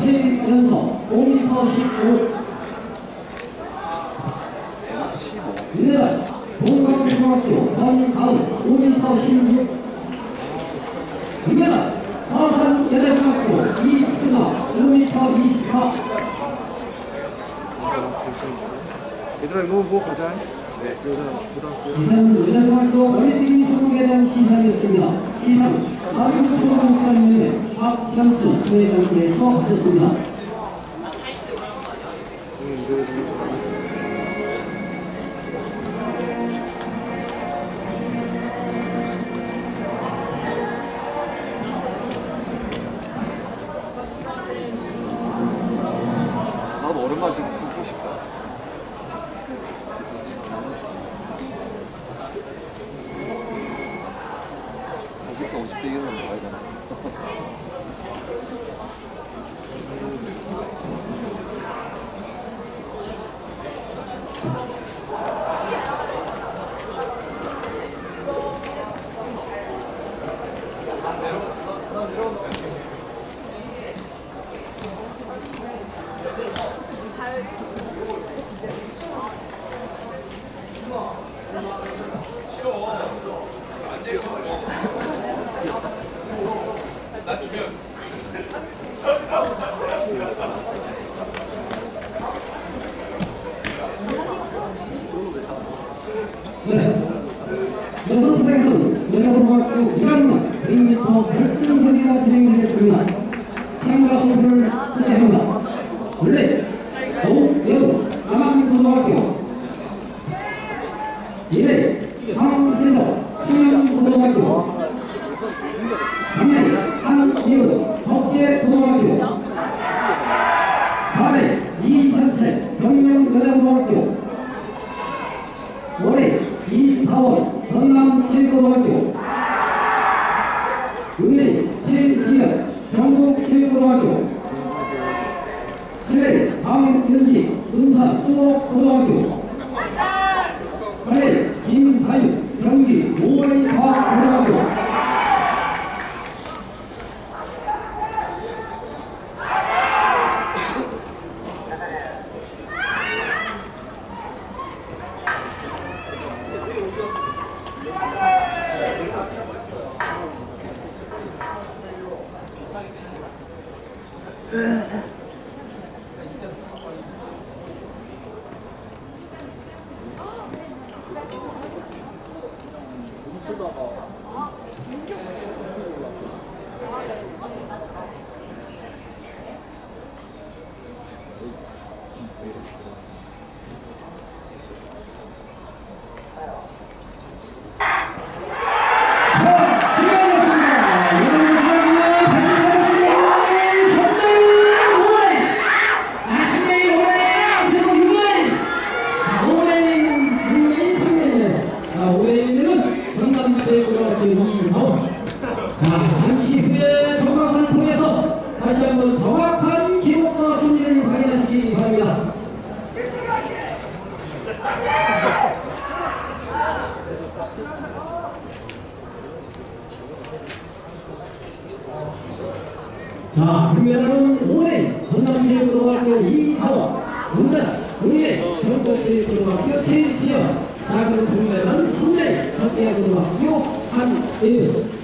최연석 5m 15 은혜가 동강중학교 권가은 5m 16 은혜가 서산여대중학교 이승아 5m 24 얘들아 이거 뭐 가자. 네. 여자 고등학교. 이상 여자중학교 어린이집이 소개에 대한 시상이었습니다. 시상 한국초등학생회 박현준 회장께서 하셨습니다. 응, 이제 좀. 나도 오랜만에 좀 보고 싶다. 아직도 50대 이후는 나와 여성사에서 연락고등학교 1학년 100m 결승 경기가 진행됐습니다. 참가 선수를 소개합니다. 원래 더욱 남한고등학교. 1회 강세서 충현고등학교. 3회 한이호 덕계고등학교. 4회 이현채 경명여자고등학교. 5회 4번 전남 체육고등학교. 의뢰 최지연 경북 체육고등학교. 7회 강현지 은산 수목고등학교. 8회 자, 자, 잠시 후에 정확을 통해서 다시 한번 정확한 기록과 순위를 확인하시기 바랍니다. 자, 금메달은 올해 전남체육고등학교 이하원, 금메달 동일의 경북체육고등학교 최지연, 작은 금메달은 3대 덕계고등학교 한예은,